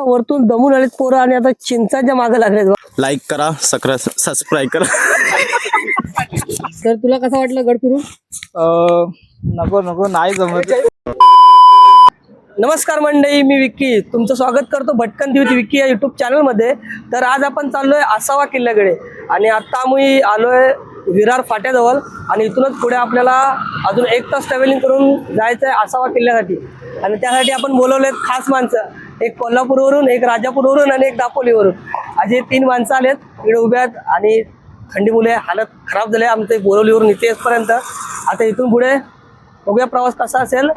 आता वरतून दमून आलेत पोरं आणि आता चिंचाच्या मागे लागलेत. लाईक करा सक्र सबस्क्राईब करा. तर तुला कसं वाटलं गड फिरून? अं, नको नको नाही जमत. नमस्कार मंडळी मी विक्की. तुमचं स्वागत करतो भटकन दिवती विक्की या युट्यूब चॅनलमध्ये तर आज आपण चाललोय आसावा किल्ल्याकडे. आणि आता आम्ही आलोय विरार फाट्याजवळ. आणि इथूनच पुढे आपल्याला अजून एक तास ट्रॅव्हलिंग करून जायचं आहे आसावा किल्ल्यासाठी. आणि त्यासाठी आपण बोलवलेत खास माणसं. एक कोल्हापूरवरून एक राजापूरवरून आणि एक दापोलीवरून. असे तीन माणसं आलेत इकडे उभे आहेत आणि थंडीमुळे हालत खराब झाले आमचे बोरवलीवरून इथे येतपर्यंत. आता इथून पुढे बघूया प्रवास कसा असेल.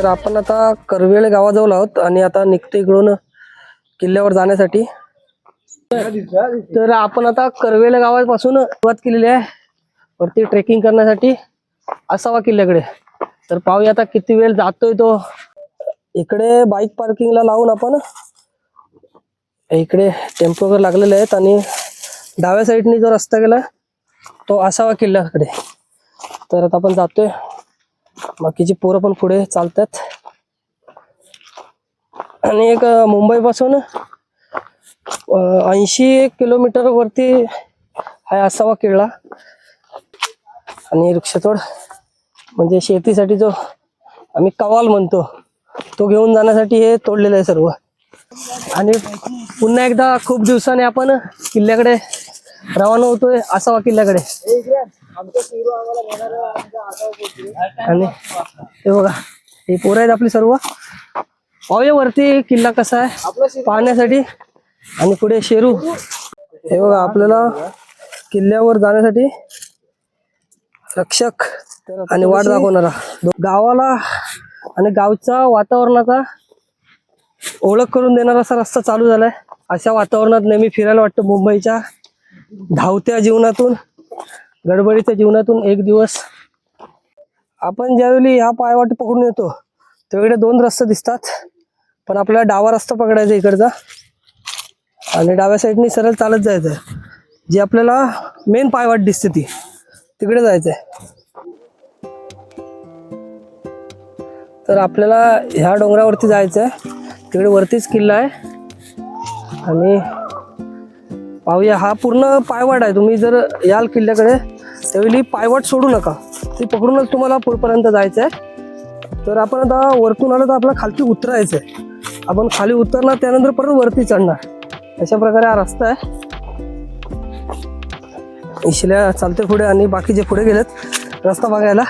तर आपण आता करवेळ गावाजवळ आहोत आणि आता निघतो इकडून किल्ल्यावर जाण्यासाठी. तर आपण आता करवेळ गावापासून सुरुवात केलेली आहे. वरती ट्रेकिंग करण्यासाठी असावा किल्ल्याकडे. तर पाहूया आता किती वेळ जातोय तो. इकडे बाईक पार्किंगला लावून आपण इकडे टेम्पो वगैरे लागलेले आहेत आणि डाव्या साईडनी जो रस्ता गेला तो असावा किल्ल्याकडे. तर आता आपण जातोय. बाकीची पोरं पण पुढे चालतात. आणि एक मुंबईपासून ऐंशी किलोमीटर वरती हा असावा किल्ला. आणि वृक्षतोड म्हणजे शेतीसाठी जो आम्ही कवाल म्हणतो तो घेऊन जाण्यासाठी हे तोडलेलं आहे सर्व. आणि पुन्हा एकदा खूप दिवसाने आपण किल्ल्याकडे रवाना होतोय असावा किल्ल्याकडे. आणि हे बघा हे पोरं आहेत आपली सर्व. पाहूया वरती किल्ला कसा आहे. पाहण्यासाठी. आणि पुढे शेरू. हे बघा आपल्याला किल्ल्यावर जाण्यासाठी रक्षक आणि वाट दाखवणारा. गावाला आणि गावच्या वातावरणाचा ओळख करून देणारा असा रस्ता चालू झालाय. अशा वातावरणात नेहमी फिरायला वाटतं मुंबईच्या धावत्या जीवनातून. गडबडीच्या जीवनातून एक दिवस आपण ज्यावेळी ह्या पायवाटी पकडून येतो त्यावेळी दोन रस्ते दिसतात. पण आपल्याला डावा रस्ता पकडायचा इकडचा. आणि डाव्या साईडने सरळ चालत जायचं जी आपल्याला मेन पायवाट दिसते ती. तिकडे जायचं आहे तर आपल्याला ह्या डोंगरावरती जायचं आहे तिकडे वरतीच किल्ला आहे. आणि पाहूया हा पूर्ण पायवाट आहे. तुम्ही जर याल किल्ल्याकडे त्यावेळी पायवाट सोडू नका. ती पकडूनच तुम्हाला पुढपर्यंत जायचं आहे तर आपण आता वरतून आलं तर आपला खालती उतरायचं आहे आपण खाली उतरणार त्यानंतर परत वरती चढणार. अशा प्रकारे हा रस्ता आहे. इशल्या चालते पुढे आणि बाकीचे पुढे गेलेत रस्ता बघायला.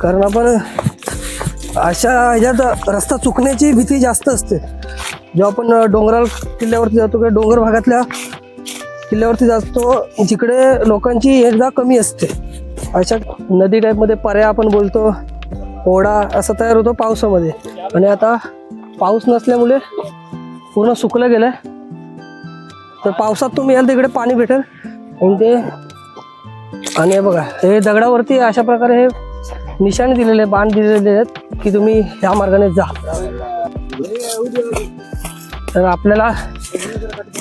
कारण आपण अशा ह्याच्यात रस्ता चुकण्याची भीती जास्त असते. जेव्हा आपण डोंगराळ किल्ल्यावरती जातो किंवा डोंगर भागातल्या किल्ल्यावरती जातो जिकडे लोकांची एकदा कमी असते. अशा नदी टाईपमध्ये पर्या आपण बोलतो ओढा असा तयार होतो पावसामध्ये. आणि आता पाऊस नसल्यामुळे पूर्ण सुकलं गेलं तर पावसात तुम्ही याल तिकडे पाणी भेटेल. आणि ते आणि हे बघा हे दगडावरती अशा प्रकारे हे निशाणे दिलेले बाण दिलेले आहेत की तुम्ही ह्या मार्गाने जा. तर आपल्याला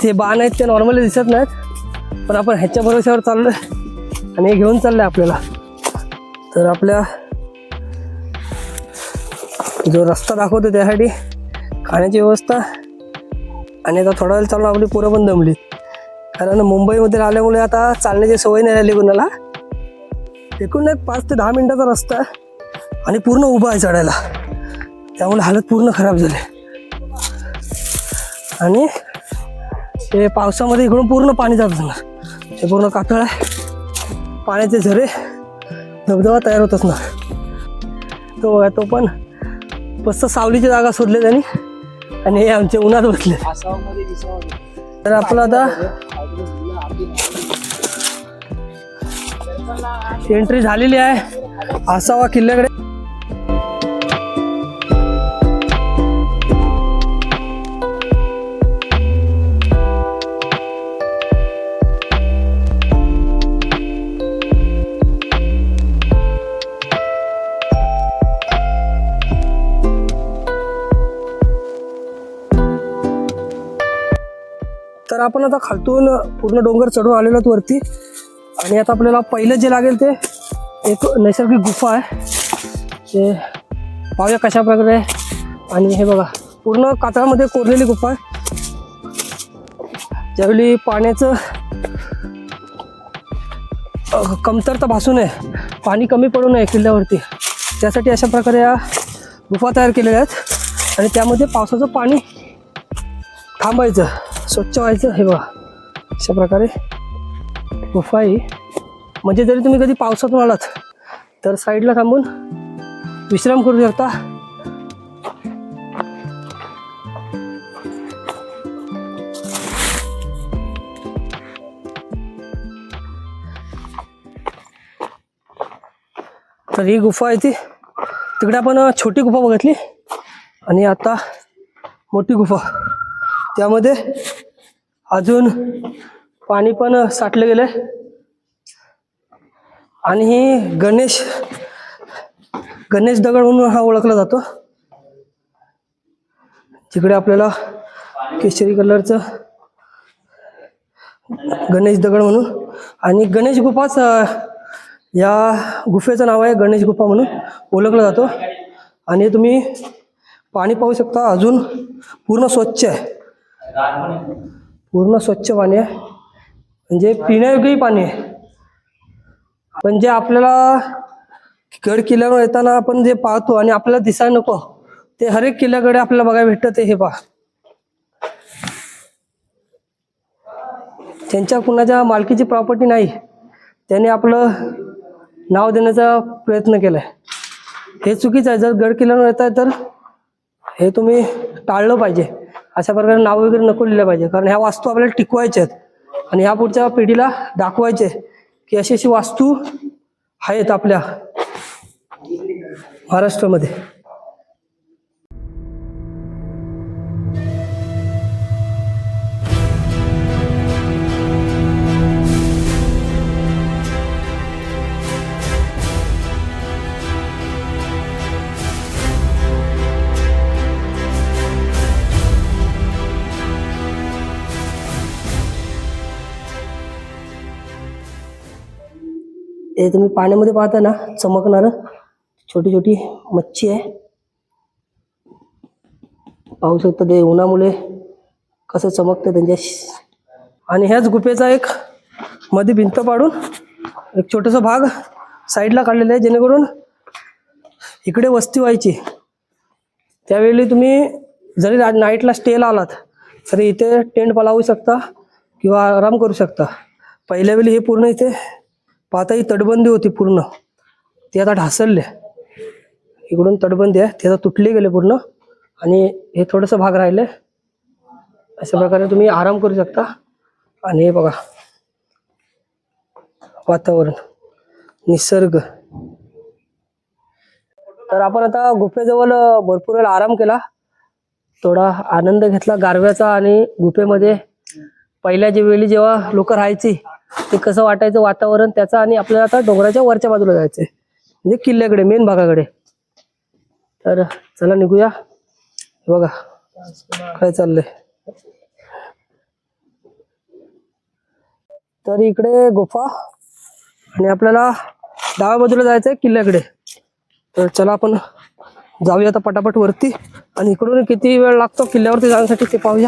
ते बाण आहेत ते नॉर्मली दिसत नाहीत. पण आपण ह्याच्या भरोश्यावर आहे आणि हे घेऊन चाललंय आपल्याला. तर आपल्या जो रस्ता दाखवतो त्यासाठी खाण्याची व्यवस्था आणि आता थोडा वेळ चालून आपली पोरं पण दमली. कारण मुंबईमध्ये आल्यामुळे आता चालण्याची सवय नाही राहिली कोणाला. एकूण एक पाच ते दहा मिनिटाचा रस्ता आहे आणि पूर्ण उभा आहे चढायला. त्यामुळे हालत पूर्ण खराब झाली. आणि ते पावसामध्ये इकडून पूर्ण पाणी जात असणार. ते पूर्ण कातळ आहे. पाण्याचे झरे धबधबा तयार होत असणार. तो बघा तो पण मस्त सावलीची जागा शोधले त्यांनी आणि हे आमचे उन्हात बसले. तर आपलं आता एंट्री झालेली आहे. आसावा किल्ल्याकडे. तर आपण आता खालतून पूर्ण डोंगर चढून आलेलो आहोत वरती. आणि आता आपल्याला पहिलं जे लागेल ते एक नैसर्गिक गुफा आहे. ते पाहूया कशा प्रकारे. आणि हे बघा पूर्ण कातळामध्ये कोरलेली गुफा आहे. ज्यावेळी पाण्याचं कमतरता भासू नये पाणी कमी पडू नये किल्ल्यावरती त्यासाठी अशा प्रकारे या गुफा तयार केलेल्या आहेत. आणि त्यामध्ये पावसाचं पाणी थांबायचं. स्वच्छ व्हायचं हे बघा. अशा प्रकारे गुफा आहे म्हणजे जरी तुम्ही कधी पावसात आलात तर साईडला थांबून विश्राम करू शकता. तर ही गुफा आहे ती. तिकडे आपण छोटी गुफा बघितली. आणि आता मोठी गुफा. त्यामध्ये अजून पाणी पण साठलं गेलंय. आणि ही गणेश गणेश दगड म्हणून हा ओळखला जातो. तिकडे आपल्याला केशरी कलरचं गणेश दगड म्हणून. आणि गणेश गुफाच या गुफेचं नाव आहे गणेश गुफा म्हणून ओळखला जातो. आणि तुम्ही पाणी पाहू शकता अजून पूर्ण स्वच्छ आहे. पूर्ण स्वच्छ पाणी आहे. म्हणजे पिण्यायोग्यही पाणी आहे. पण जे आपल्याला गड किल्ल्यावर येताना आपण जे पाहतो आणि आपल्याला दिसायला नको ते हर एक किल्ल्याकडे आपल्याला बघायला भेटतं ते हे पहा. त्यांच्या कुणाच्या मालकीची प्रॉपर्टी नाही त्याने आपलं नाव देण्याचा प्रयत्न केलाय. हे चुकीचं आहे. जर गड किल्ल्यावर येत आहे तर हे तुम्ही टाळलं पाहिजे. अशा प्रकारे नाव वगैरे नको लिहिलं पाहिजे. कारण ह्या वास्तू आपल्याला टिकवायच्या आहेत. आणि ह्या पुढच्या पिढीला दाखवायचे की अशी अशी वास्तू आहेत आपल्या महाराष्ट्रामध्ये. हे तुम्ही पाण्यामध्ये पाहता ना चमकणार. छोटी छोटी मच्छी आहे. पाहू शकता ते उन्हामुळे कसं चमकतं त्यांच्या आणि ह्याच गुफेचा एक मध्ये भिंत पाडून एक छोटासा भाग साईडला काढलेला आहे जेणेकरून इकडे वस्ती व्हायची. त्यावेळी तुम्ही जरी नाईटला स्टेला आलात तरी इथे टेंट पलावू शकता किंवा आराम करू शकता. पहिल्या वेळी हे पूर्ण इथे पाहता ही तटबंदी होती पूर्ण. ती आता ढासळले. इकडून तटबंदी आहे. ते आता तुटली गेले पूर्ण. आणि हे थोडंसं भाग राहिले. अशा प्रकारे तुम्ही आराम करू शकता. आणि हे बघा. वातावरण. निसर्ग. तर आपण आता गुफेजवळ भरपूर वेळ आराम केला. थोडा आनंद घेतला गारव्याचा आणि गुफेमध्ये. पहिल्या जे वेळी जेव्हा लोक राहायची ते कसं वाटायचं वातावरण त्याचं आणि आपल्याला आता डोंगराच्या वरच्या बाजूला जायचंय. म्हणजे किल्ल्याकडे मेन भागाकडे. तर चला निघूया. बघा काय चाललंय. तर इकडे गुफा आणि आपल्याला डाव्या बाजूला जायचंय किल्ल्याकडे. तर चला आपण जाऊया आता पटापट वरती. आणि इकडून किती वेळ लागतो किल्ल्यावरती जाण्यासाठी ते पाहूया.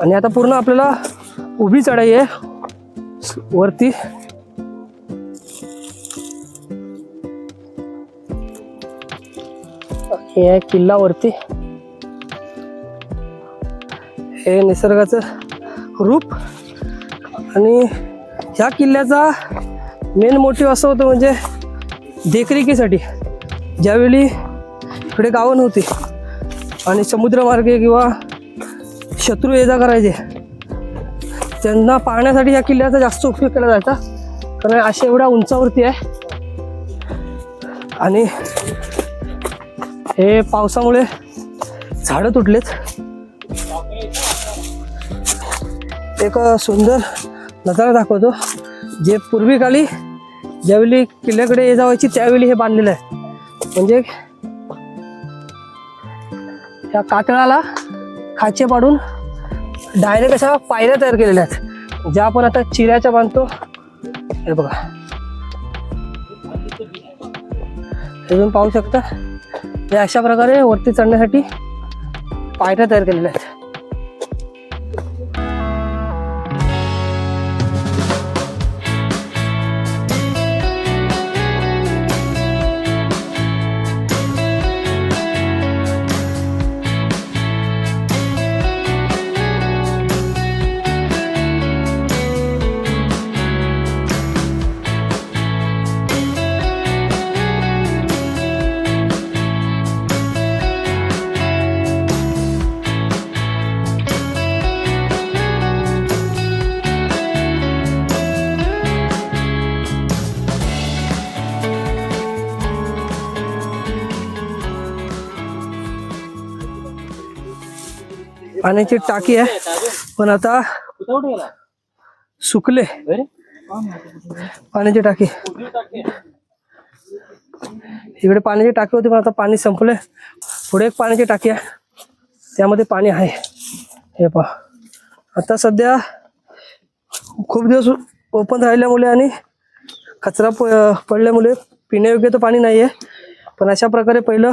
आणि आता पूर्ण आपल्याला उभी चढाई आहे. वरती. हे आहे किल्ला वरती. हे निसर्गाचं रूप. आणि ह्या किल्ल्याचा मेन मोटिव्ह असं होतं म्हणजे देखरेखीसाठी. ज्यावेळी इकडे गावं नव्हती आणि समुद्रमार्गे किंवा शत्रू ये जा करायचे त्यांना पाहण्यासाठी या किल्ल्याचा जास्त उपयोग केला जायचा. कारण अशा एवढ्या उंचावरती आहे. आणि हे पावसामुळे झाडं तुटलेत. एक सुंदर नजारा दाखवतो. जे पूर्वीकाली ज्यावेळी किल्ल्याकडे ये जावायची त्यावेळी हे बांधलेलं आहे. म्हणजे या कातळाला खाचे पाडून डायरेक्ट अशा पायऱ्या तयार केलेल्या आहेत. ज्या आपण आता चिऱ्याच्या बांधतो. हे बघा. हे तुम्ही पाहू शकता. हे अशा प्रकारे वरती चढण्यासाठी पायऱ्या तयार केलेल्या आहेत. पाण्याची टाकी आहे. पण आता सुकले. पाण्याची टाकी. इकडे पाण्याची टाकी होती पण आता पाणी संपले. पुढे एक पाण्याची टाकी आहे. त्यामध्ये पाणी आहे. हे पहा. आता सध्या खूप दिवस ओपन राहिल्यामुळे आणि कचरा प पडल्यामुळे पिण्यायोग्य तर पाणी नाही आहे पण अशा प्रकारे पहिलं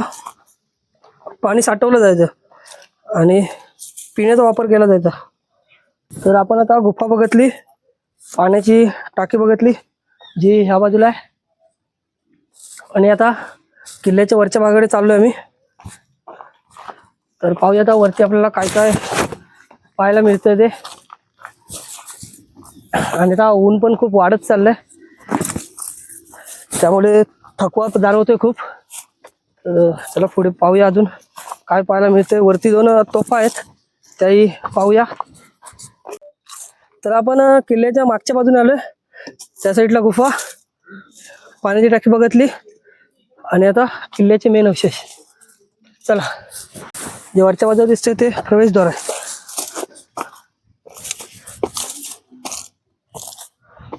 पाणी साठवलं जायचं. आणि पिण्याचा वापर केला जायचा. तर आपण आता गुफा बघितली पाण्याची टाकी बघितली जी ह्या बाजूला आहे. आणि आता किल्ल्याच्या वरच्या भागाकडे चाललो आहे मी तर पाहूया आता वरती आपल्याला काय काय पाहायला मिळतंय ते. आणि आता ऊन पण खूप वाढत चाललंय. त्यामुळे थकवा जाणवतोय खूप. चला पुढे पाहूया अजून काय पाहायला मिळतंय. वरती दोन तोफा आहेत. त्याही पाहूया. तर आपण किल्ल्याच्या मागच्या बाजूने आलोय. त्या साईडला गुफा. पाण्याची टाकी बघितली. आणि आता किल्ल्याचे मेन अवशेष चला. जे वरच्या बाजूला दिसते ते प्रवेशद्वार आहे.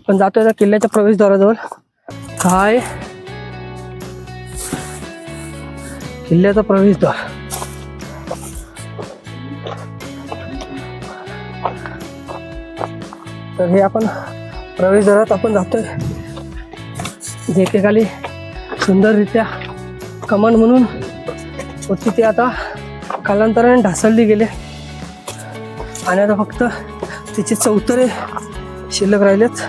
पण जातोय त्या किल्ल्याच्या प्रवेशद्वाराजवळ. काय किल्ल्याचा प्रवेशद्वार. तर हे आपण प्रवेशद्वारात आपण जातोय. जे एकेकाली सुंदररित्या कमान म्हणून होती ते आता कालांतराने ढासळली गेले. आणि आता फक्त तिचे चौतरे शिल्लक राहिलेत.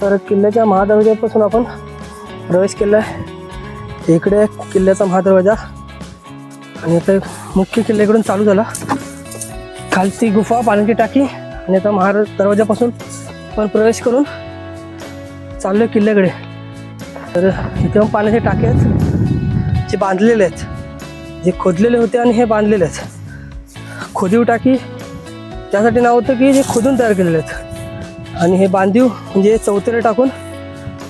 तर किल्ल्याच्या महादरवाज्यापासून आपण प्रवेश केला आहे इकडे किल्ल्याचा महादरवाजा. आणि आता मुख्य किल्ल्याकडून चालू झाला. खालची गुफा पाण्याची टाकी आणि आता महाराज दरवाजापासून पण प्रवेश करून चाललोय किल्ल्याकडे. तर इथे पण पाण्याचे टाके आहेत जे बांधलेले आहेत. जे खोदलेले होते आणि हे बांधलेले आहेत. खोदीव टाकी त्यासाठी नाव होतं की जे खोदून तयार केलेले आहेत. आणि हे बांधीव म्हणजे चौथेरे टाकून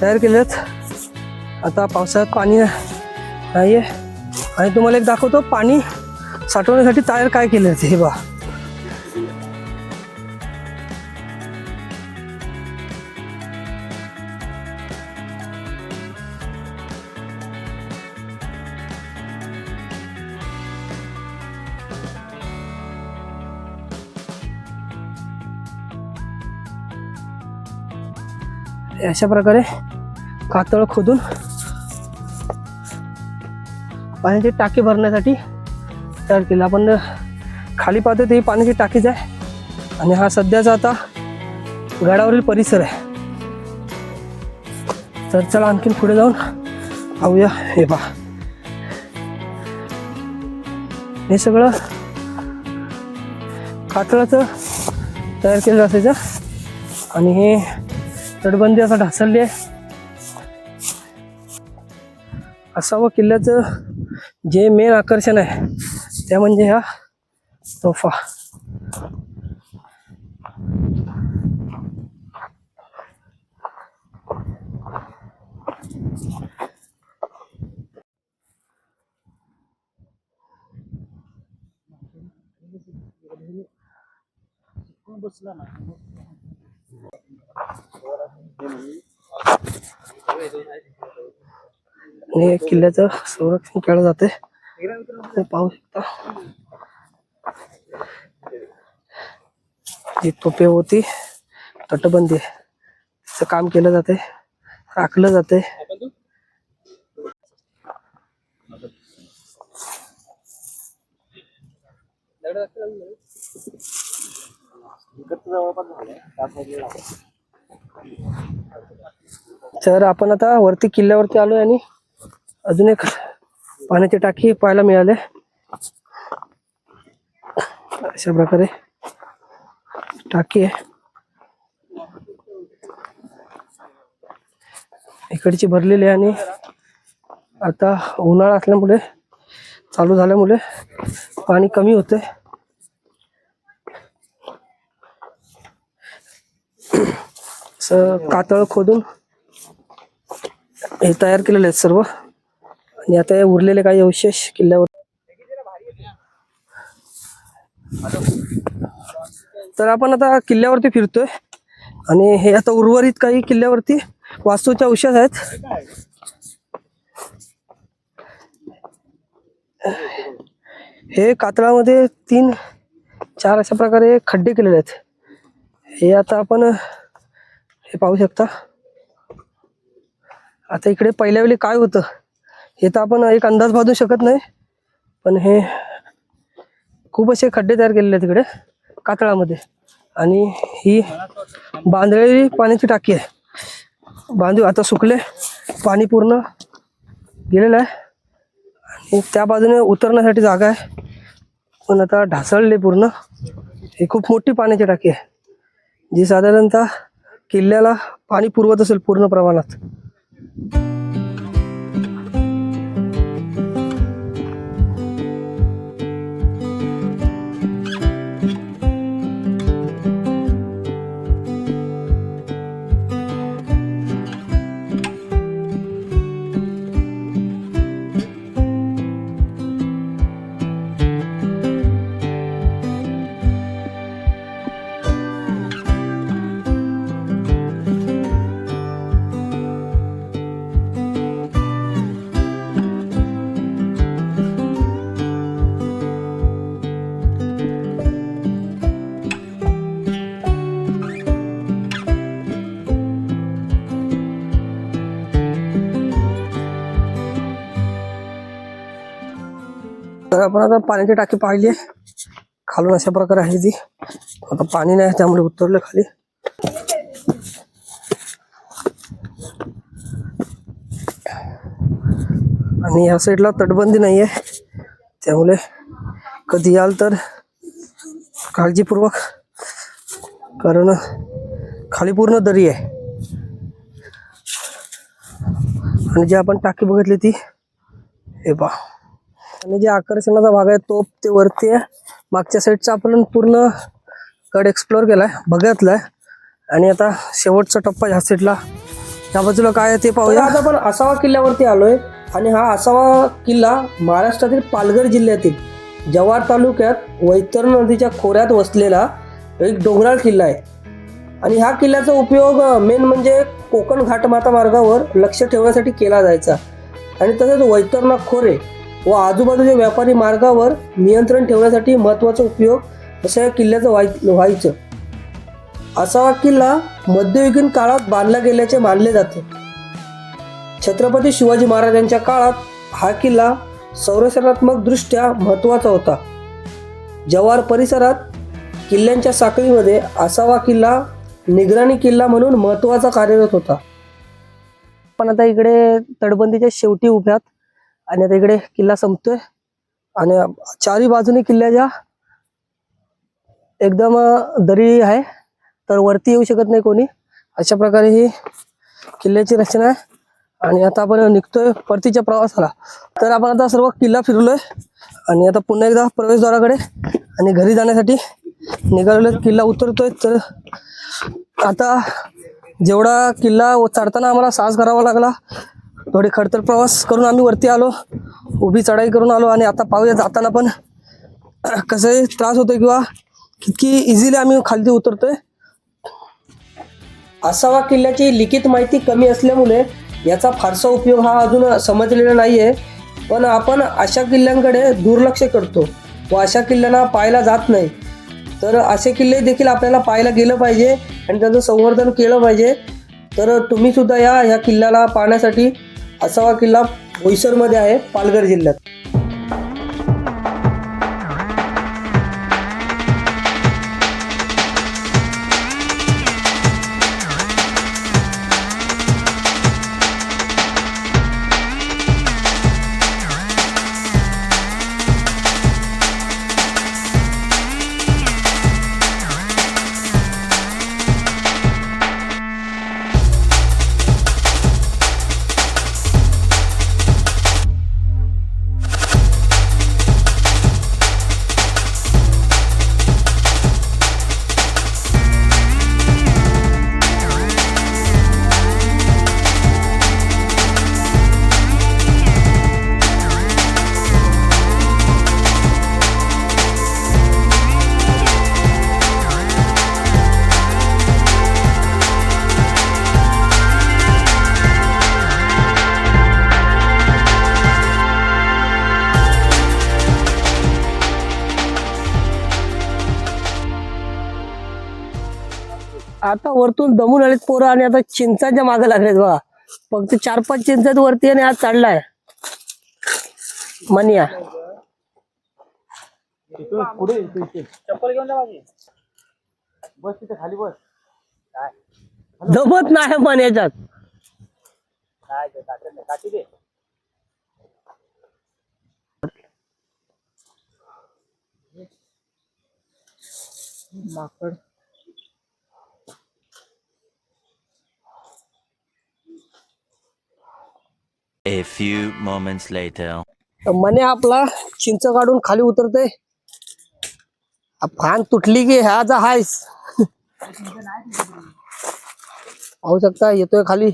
तयार केले आहेत. आता पावसाळ्यात पाणी नाही आहे आणि तुम्हाला एक दाखवतो पाणी साठवण्यासाठी तयार काय केले आहेत हे बा अशा प्रकारे कातळ खोदून पाण्याची टाकी भरण्यासाठी तयार केलं. आपण खाली पाहतो ते पाण्याची टाकीच आहे. आणि हा सध्याचा आता गडावरील परिसर आहे. तर चला आणखीन पुढे जाऊन पाहूया. हे पहा. हे सगळं कातळाचं तयार केलं असायचं. आणि हे तटबंदी असं ढासळली आहे. असावं किल्ल्याचं जे मेन आकर्षण आहे ते म्हणजे ह्या तोफा. आणि या किल्ल्याचं संरक्षण केलं जाते पाहू शकता. जी तोपे होती तटबंदी च काम केलं जाते राखलं जाते तर आपण आता वरती किल्ल्यावरती आलोय आणि अजून एक पाण्याची टाकी पाहायला मिळाले. अशा प्रकारे टाकी आहे. इकडची भरलेली आहे आणि आता उन्हाळा असल्यामुळे चालू झाल्यामुळे पाणी कमी होते असं कातळ खोदून हे तयार केलेले आहेत सर्व. आणि आता हे उरलेले काही अवशेष किल्ल्यावर. तर आपण आता किल्ल्यावरती फिरतोय. आणि हे आता उर्वरित काही किल्ल्यावरती वास्तूच्या अवशेष आहेत. हे कातळामध्ये तीन चार अशा प्रकारे खड्डे केलेले आहेत. हे आता आपण हे पाहू शकता. आता इकडे पहिल्या वेळी काय होतं? हे तर आपण एक अंदाज बांधू शकत नाही. पण हे खूप असे खड्डे तयार केलेले आहेत तिकडे कातळामध्ये. आणि ही बांधलेली पाण्याची टाकी आहे. बांधू आता सुकले. पाणी पूर्ण गेलेलं आहे. आणि त्या बाजूने उतरण्यासाठी जागा आहे. पण आता ढासळले पूर्ण. ही खूप मोठी पाण्याची टाकी आहे. जी साधारणतः किल्ल्याला पाणी पुरवत असेल पूर्ण प्रमाणात. तर आपण आता पाण्याची टाकी पाहिली आहे. खालून अशा प्रकारे आहे ती. आता पाणी नाही त्यामुळे उतरलं खाली. आणि या साईडला तटबंदी नाही आहे. त्यामुळे कधी याल तर काळजीपूर्वक कारण खाली पूर्ण दरी आहे. आणि जी आपण टाकी बघितली ती हे पहा. आणि जे आकर्षणाचा भाग आहे तो ते वरती आहे. मागच्या साईडचा आपण पूर्ण गड एक्सप्लोअर केलाय बघितलाय. आणि आता शेवटचा टप्पा ह्या साईडला त्या बाजूला काय आहे ते पाहूया. आता आपण आसावा किल्ल्यावरती आलोय. आणि हा आसावा किल्ला महाराष्ट्रातील पालघर जिल्ह्यातील जव्हार तालुक्यात वैतरण नदीच्या खोऱ्यात वसलेला एक डोंगराळ किल्ला आहे. आणि ह्या किल्ल्याचा उपयोग मेन म्हणजे कोकण घाटमाता मार्गावर लक्ष ठेवण्यासाठी केला जायचा. आणि तसेच वैतरणा खोरे व आजूबाजूच्या व्यापारी मार्गावर नियंत्रण ठेवण्यासाठी महत्त्वाचा उपयोग अशा या किल्ल्याचं व्हाय व्हायचं. असा किल्ला मध्ययुगीन काळात बांधला गेल्याचे मानले जाते. छत्रपती शिवाजी महाराजांच्या काळात हा किल्ला संरचनात्मक दृष्ट्या महत्त्वाचा होता. जव्हार परिसरात किल्ल्यांच्या साखळीमध्ये आसावा किल्ला निगराणी किल्ला म्हणून महत्त्वाचा कार्यरत होता. पण आता इकडे तटबंदीच्या शेवटी उभ्यात आणि आता इकडे किल्ला संपतोय. आणि चारी बाजूने किल्ल्याच्या एकदम दरी आहे. तर वरती येऊ शकत नाही कोणी. अशा प्रकारे ही किल्ल्याची रचना आहे. आणि आता आपण निघतोय परतीच्या प्रवासाला. तर आपण आता सर्व किल्ला फिरलोय. आणि आता पुन्हा एकदा प्रवेशद्वाराकडे आणि घरी जाण्यासाठी निघालेलो किल्ला उतरतोय. तर आता जेवढा किल्ला चढताना आम्हाला साहस करावा लागला थोडे खडतर प्रवास करून आम्ही वरती आलो उभी चढाई करून आलो आणि आता पाहूया जाताना पण कसंही त्रास होतोय किंवा कितकी इझिली आम्ही खालती उतरतोय. आसावा किल्ल्याची लिखित माहिती कमी असल्यामुळे याचा फारसा उपयोग हा अजून समजलेला नाही आहे पण आपण अशा किल्ल्यांकडे दुर्लक्ष करतो व अशा किल्ल्यांना पाहायला जात नाही. तर असे किल्ले देखील आपल्याला पाहायला गेलं पाहिजे आणि त्याचं संवर्धन केलं पाहिजे. तर तुम्ही सुद्धा या ह्या किल्ल्याला पाहण्यासाठी असावा किल्ला बोईसरमध्ये आहे पालघर जिल्ह्यात. आता वरतून दमून आलेत पोरं आणि आता चिंचाच्या मागे लागलेत बघा. फक्त चार पाच चिंचात वरती आणि आज चढलाय मनिया. चप्पल घेऊन बस तिथे खाली बस दमत नाही मन याच्यात माकड. A few moments later. मने आपला चिंच काढून खाली उतरते फान तुटली की ह्याचा हायस. पाहू शकता येतोय खाली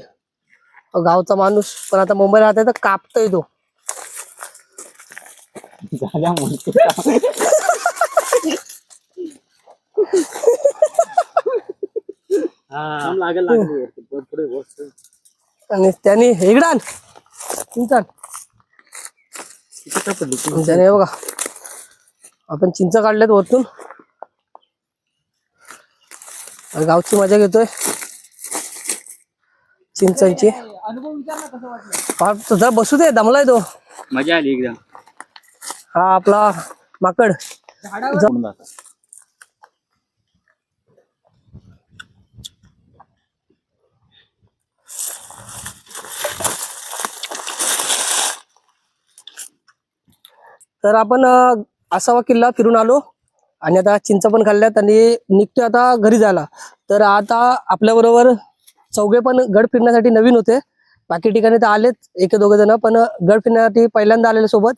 गावचा माणूस पण आता मुंबईला राहतोय तर कापतोय तो. आणि त्याने इकडान चिंचण त्याने हे बघा. आपण चिंच काढल्यात वरतून. गावची मजा घेतोय. चिंचांची. फार जरा बसू दे दमलाय तो. मजा आली एकदम हा आपला माकड. तर आपण अं, आसावा किल्ला फिरून आलो आणि आता चिंच पण खाल्ल्यात आणि निघतोय आता घरी जायला. तर आता आपल्या बरोबर चौघे पण गड फिरण्यासाठी नवीन होते. बाकी ठिकाणी तर आलेच एक दोघे जण पण गड फिरण्यासाठी पहिल्यांदा आलेले सोबत.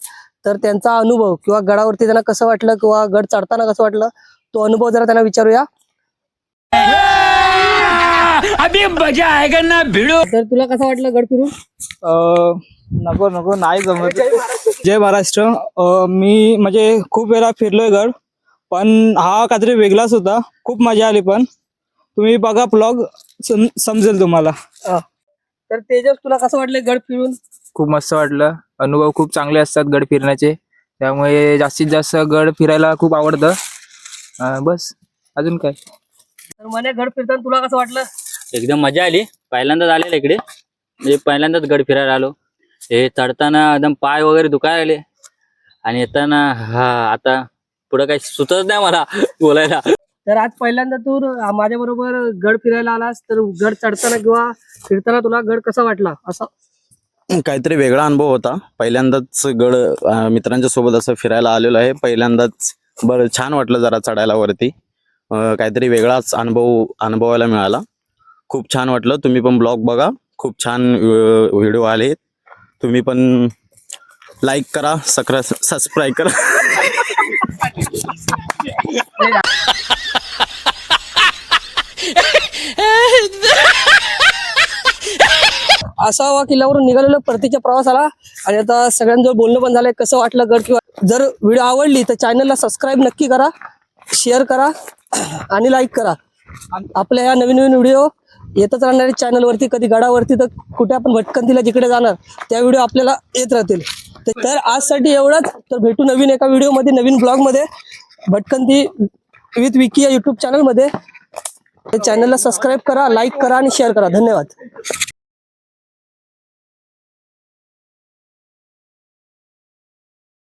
तर त्यांचा अनुभव किंवा गडावरती त्यांना कसं वाटलं किंवा गड चढताना कसं वाटलं तो अनुभव जरा त्यांना विचारूया. तर तुला कसं वाटलं गड फिरून? अं, नको नको नाही जमत. जय महाराष्ट्र. मी म्हणजे खूप वेळा फिरलोय गड पण हा काहीतरी वेगळाच होता. खूप मजा आली पण. तुम्ही बघा ब्लॉग समजेल तुम्हाला. हा. तर तेजस तुला कसं वाटलं गड फिरून? खूप मस्त वाटलं. अनुभव खूप चांगले असतात गड फिरण्याचे. त्यामुळे जास्तीत जास्त गड फिरायला खूप आवडतं. बस. अजून काय? तर म्हणे गड फिरताना तुला कसं वाटलं? एकदम मजा आली. पहिल्यांदाच आलेलं इकडे. म्हणजे पहिल्यांदाच गड फिरायला आलो. हे चढताना एकदम पाय वगैरे दुखायला आले आणि येताना हा आता पुढे काही सुचत नाही मला बोलायला. तर आज पहिल्यांदा तू माझ्या बरोबर गड फिरायला आलास तर गड चढताना किंवा फिरताना तुला गड कसा वाटला? असं. काहीतरी वेगळा अनुभव होता. पहिल्यांदाच गड मित्रांच्या सोबत असं फिरायला आलेलो आहे. पहिल्यांदाच बरं छान वाटलं जरा चढायला वरती. काहीतरी वेगळाच अनुभव अनुभवायला मिळाला. खूप छान वाटलं. तुम्ही पण ब्लॉग बघा. खूप छान व्हिडिओ आले. तुम्ही पण लाईक करा सक्र सबस्क्राईब करा. असावा किल्ल्यावरून निघालेलो परतीच्या प्रवासाला. आणि आता सगळ्यांजवळ बोलणं पण झालंय कसं वाटलं गड किंवा जर व्हिडिओ आवडली तर चॅनलला सबस्क्राईब नक्की करा शेअर करा आणि लाईक करा. आपल्या या नवीन नवीन व्हिडिओ येतच राहणाऱ्या चॅनलवरती कधी गडावरती तर कुठे आपण भटकंतीला जिकडे जाणार त्या व्हिडिओ आपल्याला येत राहतील. तर- तर आजसाठी एवढंच. तर भेटू नवीन एका व्हिडिओमध्ये नवीन ब्लॉगमध्ये भटकंती विथ विकी या युट्यूब चॅनलमध्ये चॅनलला सबस्क्राईब करा लाईक करा आणि शेअर करा. धन्यवाद.